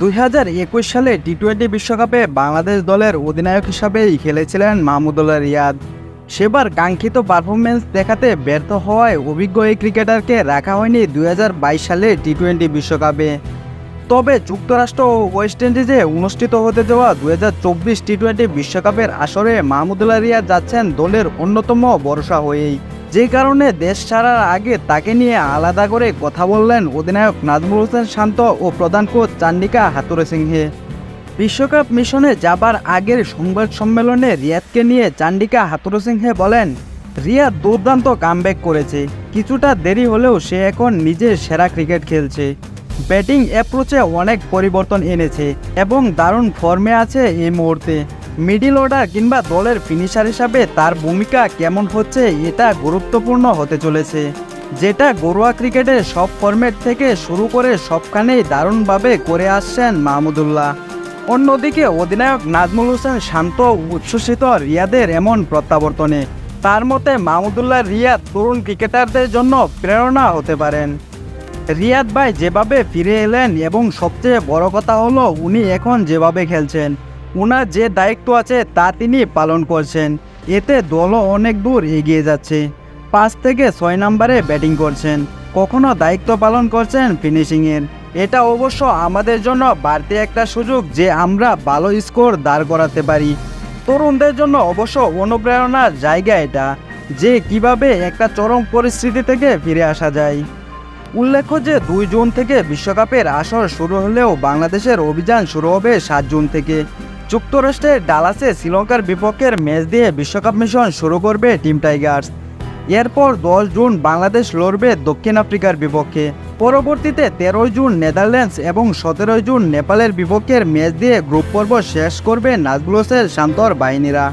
দুই হাজার একুশ সালে টি টোয়েন্টি বিশ্বকাপে বাংলাদেশ দলের অধিনায়ক হিসাবেই খেলেছিলেন মাহমুদুল্লাহ রিয়াদ। সেবার কাঙ্ক্ষিত পারফরমেন্স দেখাতে ব্যর্থ হওয়ায় অভিজ্ঞ এই ক্রিকেটারকে রাখা হয়নি দুই হাজার বাইশ সালে টি টোয়েন্টি বিশ্বকাপে। তবে যুক্তরাষ্ট্র ও ওয়েস্ট ইন্ডিজে অনুষ্ঠিত হতে যাওয়া দু হাজার চব্বিশ টি টোয়েন্টি বিশ্বকাপের আসরে মাহমুদুল্লাহ রিয়াদ যাচ্ছেন দলের অন্যতম ভরসা হয়েই। যে কারণে দেশ ছাড়ার আগে তাকে নিয়ে আলাদা করে কথা বললেন অধিনায়ক নাজমুল হোসেন শান্ত ও প্রধান কোচ চান্ডিকা হাতুরে সিংহে বিশ্বকাপ মিশনে যাবার আগের সংবাদ সম্মেলনে রিয়াদকে নিয়ে চান্ডিকা হাতুরু সিংহে বলেন, রিয়াদ দুর্দান্ত কামব্যাক করেছে। কিছুটা দেরি হলেও সে এখন নিজের সেরা ক্রিকেট খেলছে। ব্যাটিং অ্যাপ্রোচে অনেক পরিবর্তন এনেছে এবং দারুণ ফর্মে আছে এই মুহূর্তে। মিডিল অর্ডার কিংবা দলের ফিনিশার হিসাবে তার ভূমিকা কেমন হচ্ছে এটা গুরুত্বপূর্ণ হতে চলেছে। যেটা ঘরোয়া ক্রিকেটের সব ফরম্যাট থেকে শুরু করে সবখানেই দারুণভাবে করে আসছেন মাহমুদুল্লাহ অন্যদিকে অধিনায়ক নাজমুল হোসেন শান্ত উচ্ছ্বসিত রিয়াদের এমন প্রত্যাবর্তনে, তার মতে মাহমুদুল্লাহ রিয়াদ তরুণ ক্রিকেটারদের জন্য প্রেরণা হতে পারেন। রিয়াদ ভাই যেভাবে ফিরে এলেন এবং সবচেয়ে বড় কথা হলো, উনি এখন যেভাবে খেলছেন। উনার যে দায়িত্ব আছে তা তিনি পালন করছেন। এতে দলও অনেক দূর এগিয়ে যাচ্ছে। পাঁচ থেকে ছয় নম্বরে ব্যাটিং করছেন। কখনো দায়িত্ব পালন করছেন ফিনিশিংয়ের। এটা অবশ্য আমাদের জন্য বাড়তি একটা সুযোগ যে আমরা ভালো স্কোর দাঁড় করাতে পারি। তরুণদের জন্য অবশ্য অনুপ্রেরণার জায়গা এটা, যে কীভাবে একটা চরম পরিস্থিতি থেকে ফিরে আসা যায়। উল্লেখ্য যে দুই জুন থেকে বিশ্বকাপের আসর শুরু হলেও বাংলাদেশের অভিযান শুরু হবে সাত জুন থেকে। যুক্তরাষ্ট্রের ডালাসে শ্রীলঙ্কার বিপক্ষের ম্যাচ দিয়ে বিশ্বকাপ মিশন শুরু করবে টিম টাইগার্স। এরপর দশ জুন বাংলাদেশ লড়বে দক্ষিণ আফ্রিকার বিপক্ষে। পরবর্তীতে তেরোই জুন নেদারল্যান্ডস এবং সতেরোই জুন নেপালের বিপক্ষের ম্যাচ দিয়ে গ্রুপ পর্ব শেষ করবে নাজগুলোসের শান্তর বাহিনীরা।